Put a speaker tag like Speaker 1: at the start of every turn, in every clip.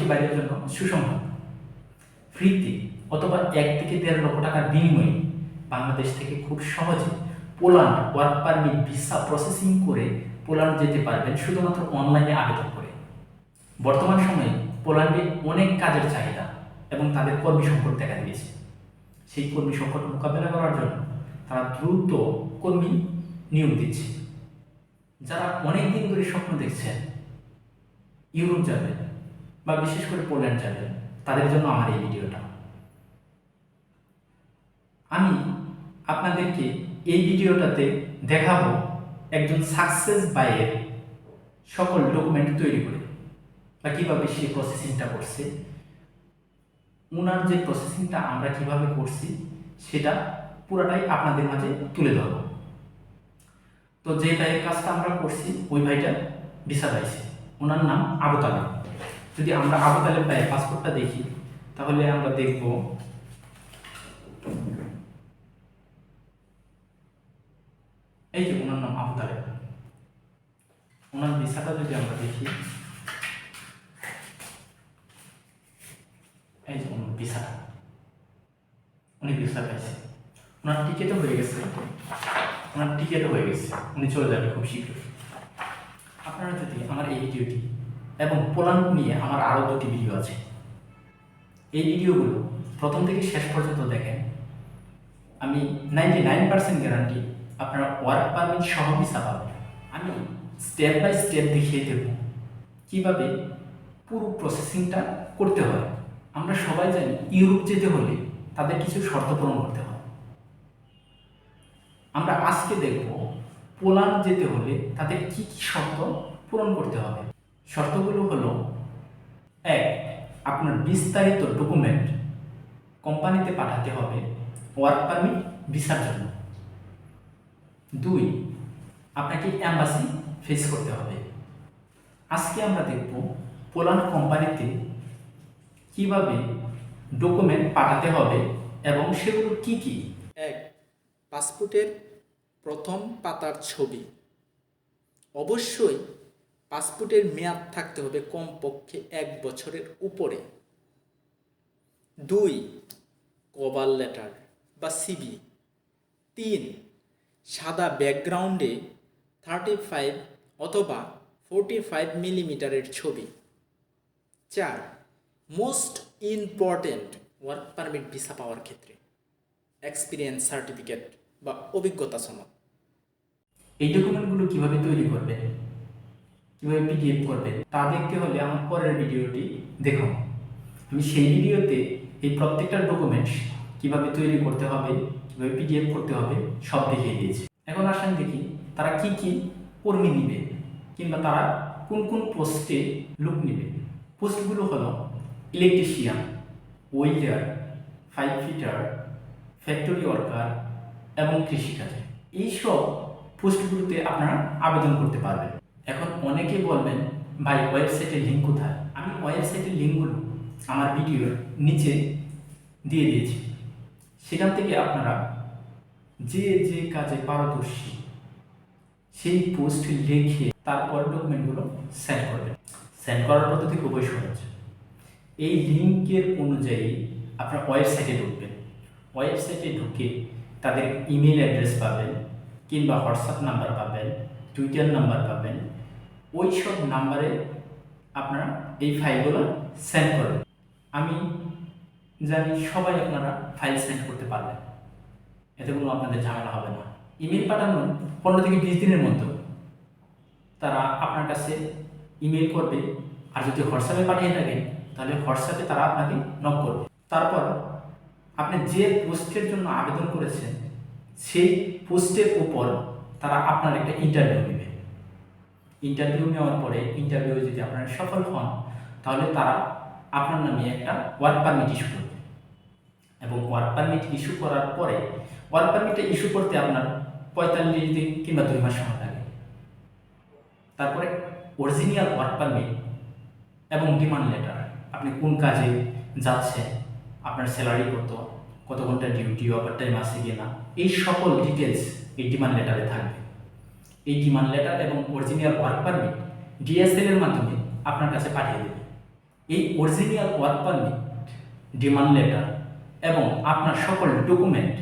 Speaker 1: বাংলাদেশি বাইরের জন্য সুসংবাদ, ফ্রিতে অথবা এক থেকে দেড় লক্ষ টাকার বিনিময়ে বাংলাদেশ থেকে খুব সহজে Poland work permit, visa processing করে পোল্যান্ড যেতে পারবেন শুধুমাত্র অনলাইনে আবেদন করে। বর্তমান সময়ে পোল্যান্ডে অনেক কাজের চাহিদা এবং তাদের কর্মী সংকট দেখা দিয়েছে। সেই কর্মী সংকট মোকাবেলা করার জন্য তারা দ্রুত কর্মী নিয়োগ দিচ্ছে। যারা অনেক দিন ধরে স্বপ্ন দেখছেন, ইউরোপ যাবেন বা বিশেষ করে পোল্যান্ড যাবেন তাদের জন্য আমার এই ভিডিওটা। আমি আপনাদেরকে এই ভিডিওটাতে দেখাবো একজন সাকসেস বাইয়ের সকল ডকুমেন্ট তৈরি করে, বা কীভাবে সে প্রসেসিংটা করছে ওনার যে প্রসেসিংটা আমরা কীভাবে করছি, সেটা পুরাটাই আপনাদের মাঝে তুলে ধরব। তো যে ভাইয়ের কাজটা আমরা করছি, ওই ভাইটা ভিসা পাইছে, ওনার নাম আবু তালেব। যদি আমরা আবু তালেব ভাইয়ের পাসপোর্টটা দেখি, তাহলে আমরা দেখব এই যে ওনার নাম আবু তালেব। ওনার ভিসাটা যদি আমরা দেখি, এই যে ওনার ভিসাটা, উনি ভিসা পাইছে। ওনার টিকিটও হয়ে গেছে। ওনার টিকিটও হয়ে গেছে। উনি চলে যাবে খুব শীঘ্রই। আপনারা যদি আমার এই ভিডিওটি এবং পোল্যান্ড নিয়ে আমার আরও দুটি ভিডিও আছে। এই ভিডিওগুলো প্রথম থেকে শেষ পর্যন্ত দেখেন। আমি নাইনটি নাইন পার্সেন্ট গ্যারান্টি আপনারা ওয়ার্ক পারমিট সহ ভিসা পাবেন। আমি স্টেপ বাই স্টেপ দেখিয়ে দেব কীভাবে পুরো প্রসেসিংটা করতে হয়। আমরা সবাই জানি ইউরোপ যেতে হলে তাদের কিছু শর্ত পূরণ করতে হয়। আমরা আজকে দেখব পোল্যান্ড যেতে হলে তাদের কি কি শর্ত পূরণ করতে হবে। শর্তগুলো হলো, এক, আপনার বিস্তারিত ডকুমেন্ট কোম্পানিতে পাঠাতে হবে ওয়ার্ক পারমিট ভিসার জন্য। দুই, আপনাকে অ্যাম্বাসি ফেস করতে হবে। আজকে আমরা দেখব পোল্যান্ড কোম্পানিতে কীভাবে ডকুমেন্ট পাঠাতে হবে এবং সেগুলো কি কি।
Speaker 2: এক, পাসপোর্টের প্রথম পাতার ছবি। অবশ্যই পাসপোর্টের মেয়াদ থাকতে হবে কমপক্ষে এক বছরের উপরে। দুই কভার লেটার বা সিবি তিন, সাদা ব্যাকগ্রাউন্ডে থার্টি ফাইভ অথবা ফোরটি ফাইভ মিলিমিটারের ছবি। চার most important work permit visa পাওয়ার ক্ষেত্রে এক্সপিরিয়েন্স সার্টিফিকেট বা অভিজ্ঞতা সনদ।
Speaker 1: এই ডকুমেন্টগুলো কীভাবে তৈরি করবে কীভাবে পিডিএফ করবে, তা দেখতে হলে আমার পরের ভিডিওটি দেখুন আমি সেই ভিডিওতে এই প্রত্যেকটা ডকুমেন্টস কীভাবে তৈরি করতে হবে, কীভাবে পিডিএফ করতে হবে, সব দেখিয়ে দিয়েছি। এখন আসেন দেখি তারা কি কি কর্মী নিবে, কিংবা তারা কোন কোন পোস্টে লোক নেবে। পোস্টগুলো হলো electrician welder five fitter factory worker এবং কৃষিকাজে। এইসব পোস্টগুলোতে আপনারা আবেদন করতে পারবেন। এখন অনেকে বলবেন, ভাই ওয়েবসাইটের লিঙ্ক কোথায়? আমি ওয়েবসাইটের লিঙ্কগুলো আমার ভিডিওর নিচে দিয়ে দিয়েছি। সেখান থেকে আপনারা যে যে কাজে পারদর্শী সেই পোস্ট লিখে তারপর ডকুমেন্টগুলো সেন্ড করবেন। সেন্ড করার পদ্ধতি খুবই সহজ। এই লিঙ্কের অনুযায়ী আপনার ওয়েবসাইটে ঢুকবেন। ওয়েবসাইটে ঢুকে তাদের ইমেল অ্যাড্রেস পাবেন কিংবা হোয়াটসঅ্যাপ নাম্বার পাবেন টুইটার নাম্বার পাবেন ওই সব নাম্বারে আপনারা এই ফাইলগুলো সেন্ড করবেন আমি জানি সবাই আপনারা ফাইল সেন্ড করতে পারবেন। এতে কোনো আপনাদের ঝামেলা হবে না। ইমেল পাঠানোর পনেরো থেকে বিশ দিনের মধ্যে তারা আপনার কাছে ইমেল করবে। আর যদি হোয়াটসঅ্যাপে পাঠিয়ে থাকেন, তাহলে হোয়াটসঅ্যাপে তারা আপনাকে নক করবে। তারপর আপনি যে পোস্টের জন্য আবেদন করেছেন, সেই পোস্টের উপর তারা আপনার একটা ইন্টারভিউ নেবে। ইন্টারভিউ নেওয়ার পরে ইন্টারভিউ যদি আপনারা সফল হন, তাহলে তারা আপনার নামে একটা ওয়ার্ক পারমিট ইস্যু করবে। এবং ওয়ার্ক পারমিট ইস্যু করার পরে ওয়ার্ক পারমিটটা ইস্যু করতে আপনার পঁয়তাল্লিশ দিন কিংবা দুই মাস সময় লাগে। তারপরে অরিজিনাল ওয়ার্ক পারমিট এবং ডিমান্ড লেটার আপনি কোন কাজে যাচ্ছেন, আপনার স্যালারি কত কত ঘণ্টা ডিউটি ওভার টাইম আছে কি না এই সকল ডিটেলস এই ডিমান্ড লেটারে থাকবে। এই ডিমান্ড লেটার এবং original work permit D S L এর মাধ্যমে আপনার কাছে পাঠিয়ে দেবে। এই original work permit demand letter এবং আপনার সকল ডকুমেন্ট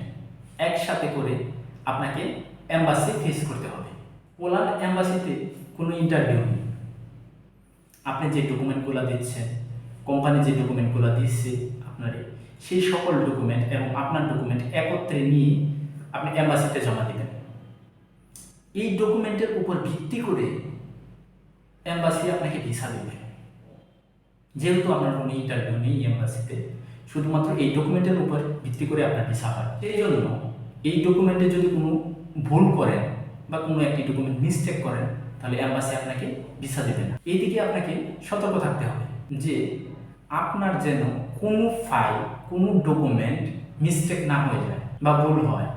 Speaker 1: একসাথে করে আপনাকে অ্যাম্বাসি ফেস করতে হবে। পোল্যান্ড অ্যাম্বাসিতে কোনো ইন্টারভিউ নেই। আপনি যে ডকুমেন্টগুলো দিচ্ছেন কোম্পানি যে ডকুমেন্টগুলো দিচ্ছে আপনারে, সেই সকল ডকুমেন্ট এবং আপনার ডকুমেন্ট একত্রে নিয়ে আপনি অ্যাম্বাসিতে জমা দেবেন। এই ডকুমেন্টের উপর ভিত্তি করে অ্যাম্বাসি আপনাকে ভিসা দেবে। যেহেতু আপনার কোনো ইন্টারভিউ নেই এম্বাসিতে শুধুমাত্র এই ডকুমেন্টের উপর ভিত্তি করে আপনার ভিসা হয়। সেই জন্য এই ডকুমেন্টে যদি কোনো ভুল করেন বা কোনো একটি ডকুমেন্ট মিসটেক করেন, তাহলে অ্যাম্বাসি আপনাকে ভিসা দেবে না। এইদিকে আপনাকে সতর্ক থাকতে হবে যে আপনার যেন কোনো ফাইল কোনো ডকুমেন্ট মিসটেক না হয়ে যায় বা ভুল হয়,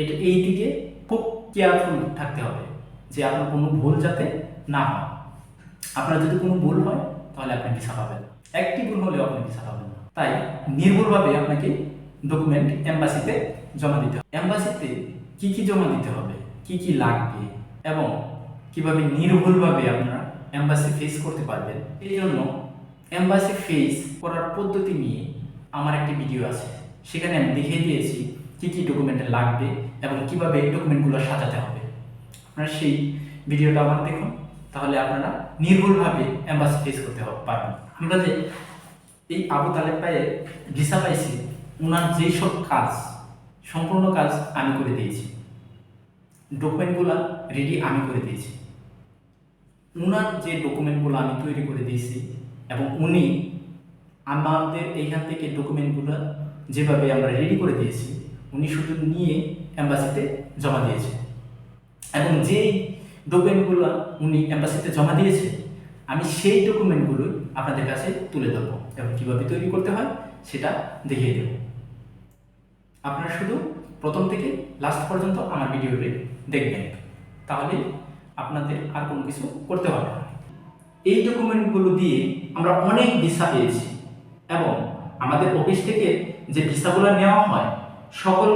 Speaker 1: এটা এই দিকে কেয়ারফুল থাকতে হবে, যে আপনার কোনো ভুল যাতে না হয়। আপনার যদি কোনো ভুল হয়, তাহলে আপনি ভিসা পাবেন। একটি ভুল হলেও আপনি ভিসা পাবেন না। তাই নির্ভুলভাবে আপনাকে ডকুমেন্ট এম্বাসিতে জমা দিতে হবে। এম্বাসিতে কি কি জমা দিতে হবে, কি কি লাগবে এবং কীভাবে নির্ভুলভাবে আপনারা এম্বাসি ফেস করতে পারবেন, এই জন্য এম্বাসি ফেস করার পদ্ধতি নিয়ে আমার একটি ভিডিও আছে। সেখানে আমি দেখিয়ে দিয়েছি কি কি ডকুমেন্ট লাগবে এবং কীভাবে এই ডকুমেন্টগুলো সাজাতে হবে? আপনারা সেই ভিডিওটা আমার দেখুন, তাহলে আপনারা নির্ভুলভাবে অ্যাম্বাসি ফেস করতে পারবেন। আমরা যে এই আবু তালেব পায়ে ভিসা পাইছি ওনার যেই সব কাজ, সম্পূর্ণ কাজ আমি করে দিয়েছি। ডকুমেন্টগুলো রেডি আমি করে দিয়েছি। ওনার যে ডকুমেন্টগুলো আমি তৈরি করে দিয়েছি এবং উনি আমাদের এইখান থেকে ডকুমেন্টগুলো যেভাবে আমরা রেডি করে দিয়েছি উনি শুধু নিয়ে অ্যাম্বাসিতে জমা দিয়েছে। এবং যেই ডকুমেন্টগুলো উনি অ্যাম্বাসিতে জমা দিয়েছে, আমি সেই ডকুমেন্টগুলো আপনাদের কাছে তুলে ধরবো এবং কীভাবে তৈরি করতে হয় সেটা দেখিয়ে দেব। আপনারা শুধু প্রথম থেকে লাস্ট পর্যন্ত আমার ভিডিওটি দেখবেন, তাহলে আপনাদের আর কোনো কিছু করতে হবে না। এই ডকুমেন্টগুলো দিয়ে আমরা অনেক ভিসা পেয়েছি এবং আমাদের অফিস থেকে যে ভিসাগুলো নেওয়া হয় সকল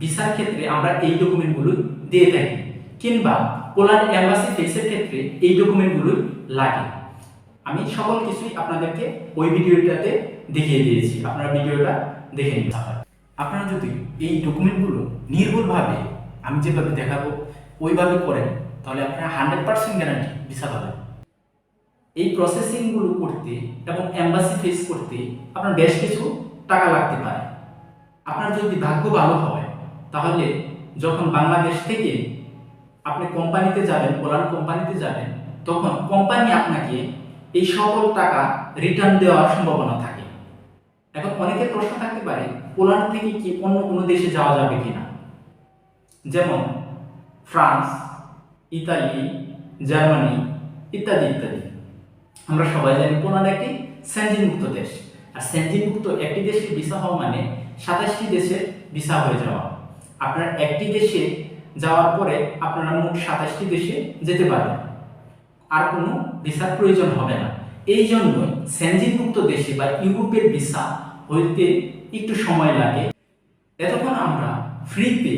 Speaker 1: ভিসার ক্ষেত্রে আমরা এই ডকুমেন্টগুলো দিয়ে থাকি, কিংবা পোল্যান্ড অ্যাম্বাসি ফেসের ক্ষেত্রে এই ডকুমেন্টগুলো লাগে। আমি সকল কিছুই আপনাদেরকে ওই ভিডিওটাতে দেখিয়ে দিয়েছি, আপনারা ভিডিওটা দেখে নিতে হয় আপনারা যদি এই ডকুমেন্টগুলো নির্ভুলভাবে আমি যেভাবে দেখাবো, ওইভাবে করেন, তাহলে আপনারা হান্ড্রেড পার্সেন্ট গ্যারান্টি ভিসা পাবেন। এই প্রসেসিংগুলো করতে এবং অ্যাম্বাসি ফেস করতে আপনার বেশ কিছু টাকা লাগতে পারে। আপনার যদি ভাগ্য ভালো হয়, তাহলে যখন বাংলাদেশ থেকে আপনি কোম্পানিতে যাবেন পোলার কোম্পানিতে যাবেন, তখন কোম্পানি আপনাকে এই সকল টাকা রিটার্ন দেওয়ার সম্ভাবনা থাকে। এখন অনেকের প্রশ্ন থাকতে পারে পোল্যান্ড থেকে কি অন্য কোনো দেশে যাওয়া যাবে কিনা? যেমন ফ্রান্স, ইতালি, জার্মানি ইত্যাদি ইত্যাদি। আমরা সবাই জানি পোল্যান্ড একটি স্যাঞ্জিনমুক্ত দেশ। আর স্যাঞ্জিনমুক্ত একটি দেশের ভিসা হওয়া মানে সাতাশটি দেশের ভিসা হয়ে যাওয়া। আপনার একটি দেশে যাওয়ার পরে আপনারা মোট সাতাশটি দেশে যেতে পারবেন। আর কোনো ভিসার প্রয়োজন হবে না। এই জন্য স্যাঞ্জিনমুক্ত দেশে বা ইউরোপের ভিসা হইতে একটু সময় লাগে। এতক্ষণ আমরা ফ্রিতে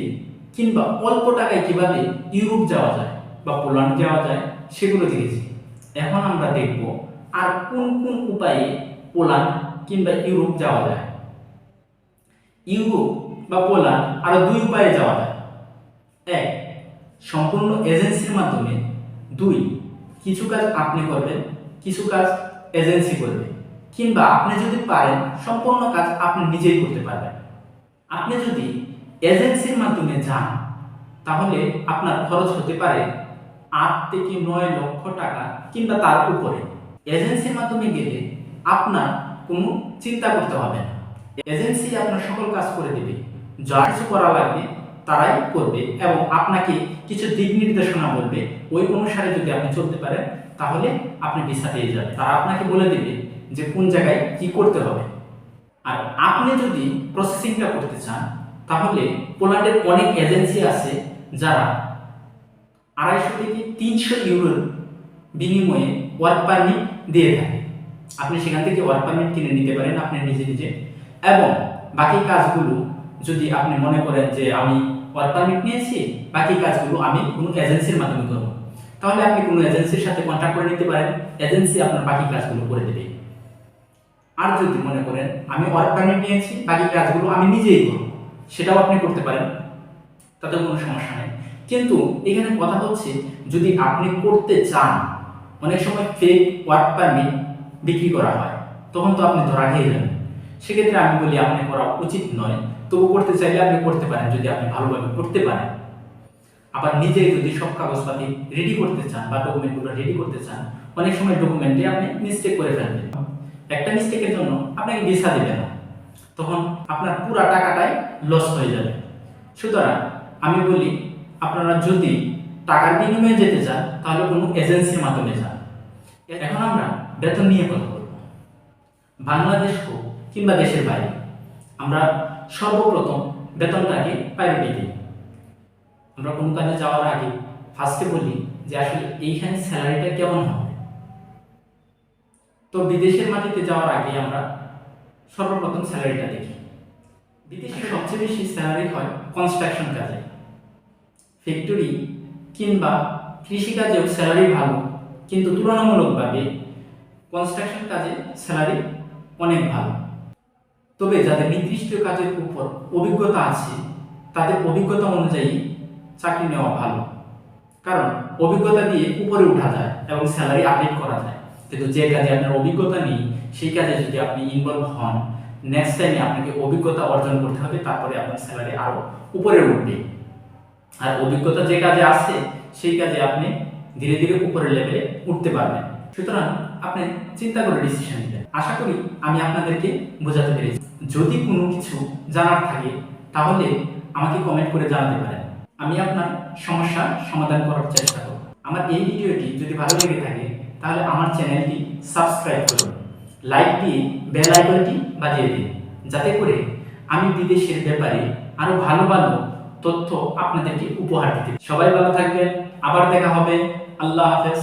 Speaker 1: কিংবা অল্প টাকায় কীভাবে ইউরোপ যাওয়া যায় বা পোল্যান্ড যাওয়া যায় সেগুলো দেখেছি। এখন আমরা দেখব আর কোন কোন উপায়ে পোল্যান্ড কিংবা ইউরোপ যাওয়া যায়। ইউরোপ বা পোল্যান্ড আরও দুই উপায়ে যাওয়া যায়। এক, সম্পূর্ণ এজেন্সির মাধ্যমে। দুই, কিছু কাজ আপনি করবেন, কিছু কাজ এজেন্সি করবে। কিংবা আপনি যদি পারেন, সম্পূর্ণ কাজ আপনি নিজেই করতে পারবেন। আপনি যদি এজেন্সির মাধ্যমে যান, তাহলে আপনার খরচ হতে পারে আট থেকে নয় লক্ষ টাকা কিংবা তার উপরে। এজেন্সির মাধ্যমে গেলে আপনার কোনো চিন্তা করতে হবে না। এজেন্সি আপনার সকল কাজ করে দেবে। যা কিছু করা লাগবে, তারাই করবে এবং আপনাকে কিছু দিক নির্দেশনা বলবে। ওই অনুসারে যদি আপনি চলতে পারেন, তাহলে আপনি ভিসা পেয়ে যাবেন। তারা আপনাকে বলে দেবে যে কোন জায়গায় কি করতে হবে। আর আপনি যদি প্রসেসিংটা করতে চান, তাহলে পোল্যান্ডের অনেক এজেন্সি আছে যারা আড়াইশো থেকে তিনশো ইউরোর বিনিময়ে ওয়ার্ক পারমিট দিয়ে থাকে। আপনি সেখান থেকে ওয়ার্ক পারমিট কিনে নিতে পারেন আপনি নিজে নিজে। এবং বাকি কাজগুলো যদি আপনি মনে করেন যে আমি ওয়ার্ক পারমিট নিয়েছি, বাকি কাজগুলো আমি কোনো এজেন্সির মাধ্যমে করব। তাহলে আপনি কোনো এজেন্সির সাথে কন্ট্যাক্ট করে নিতে পারেন এজেন্সি আপনার বাকি কাজগুলো করে দেবে। আর যদি মনে করেন আমি ওয়ার্ক পারমিট নিয়েছি, বাকি কাজগুলো আমি নিজেই করব, সেটাও আপনি করতে পারেন তাতে কোনো সমস্যা নেই। কিন্তু এখানে কথা হচ্ছে, যদি আপনি করতে চান, অনেক সময় ফেক ওয়ার্ক পারমিট বিক্রি করা হয়, তখন তো আপনি ধরা খেয়ে যাবেন সেক্ষেত্রে আমি বলি, আপনি করা উচিত নয়। তবু করতে চাইলে আপনি করতে পারেন, যদি আপনি ভালোভাবে করতে পারেন। আবার নিজে যদি সব কাগজপাতি রেডি করতে চান বা ডকুমেন্টগুলো রেডি করতে চান, অনেক সময় ডকুমেন্টে আপনি মিস্টেক করে ফেলবেন। একটা মিস্টেকের জন্য আপনাকে ভিসা দেবে না। তখন আপনার পুরো টাকাটাই লস হয়ে যাবে। সুতরাং আমি বলি, আপনারা যদি টাকার বিনিময়ে যেতে চান, তাহলে কোনো এজেন্সির মাধ্যমে যান। এখন আমরা বেতন নিয়ে কথা বলব। বাংলাদেশ হোক কিংবা দেশের বাইরে, আমরা সর্বপ্রথম বেতনটাকে প্রায়োরিটি দিই। আমরা কোনো কাজে যাওয়ার আগে ফার্স্টে বলি যে আসলে এইখানে স্যালারিটা কেমন হবে? তো বিদেশের মাটিতে যাওয়ার আগে আমরা সর্বপ্রথম স্যালারিটা দেখি। বিদেশে সবচেয়ে বেশি স্যালারি হয় কনস্ট্রাকশন কাজে। ফ্যাক্টরি কিংবা কৃষিকাজেও স্যালারি ভালো, কিন্তু তুলনামূলকভাবে কনস্ট্রাকশন কাজে স্যালারি অনেক ভালো। তবে যাদের নির্দিষ্ট কাজের উপর অভিজ্ঞতা আছে, তাদের অভিজ্ঞতা অনুযায়ী চাকরি নেওয়া ভালো। কারণ অভিজ্ঞতা দিয়ে উপরে উঠা যায় এবং স্যালারি আপডেট করা যায়। কিন্তু যে কাজে আপনার অভিজ্ঞতা নেই, সেই কাজে যদি আপনি ইনভলভ হন নেক্সট টাইমে আপনাকে অভিজ্ঞতা অর্জন করতে হবে, তারপরে আপনার স্যালারি আরও উপরে উঠবে। আর অভিজ্ঞতা যে কাজে আছে সেই কাজে আপনি ধীরে ধীরে উপরের লেভেলে উঠতে পারবেন। সুতরাং আপনি চিন্তা করে ডিসিশন নেবেন। আশা করি আমি আপনাদেরকে বোঝাতে পেরেছি। যদি কোনো কিছু জানার থাকে, তাহলে আমাকে কমেন্ট করে জানাতে পারেন। আমি আপনার সমস্যার সমাধান করার চেষ্টা করব। আমার এই ভিডিওটি যদি ভালো লেগে থাকে, তাহলে আমার চ্যানেলটি সাবস্ক্রাইব করুন। লাইক দিয়ে বেল আইকনটি বাজিয়ে দিন। যাতে করে আমি বিদেশের ব্যাপারে আরও ভালো ভালো তথ্য আপনাদেরকে উপহার দিতে সবাই ভালো থাকবেন। আবার দেখা হবে। আল্লাহ হাফেজ।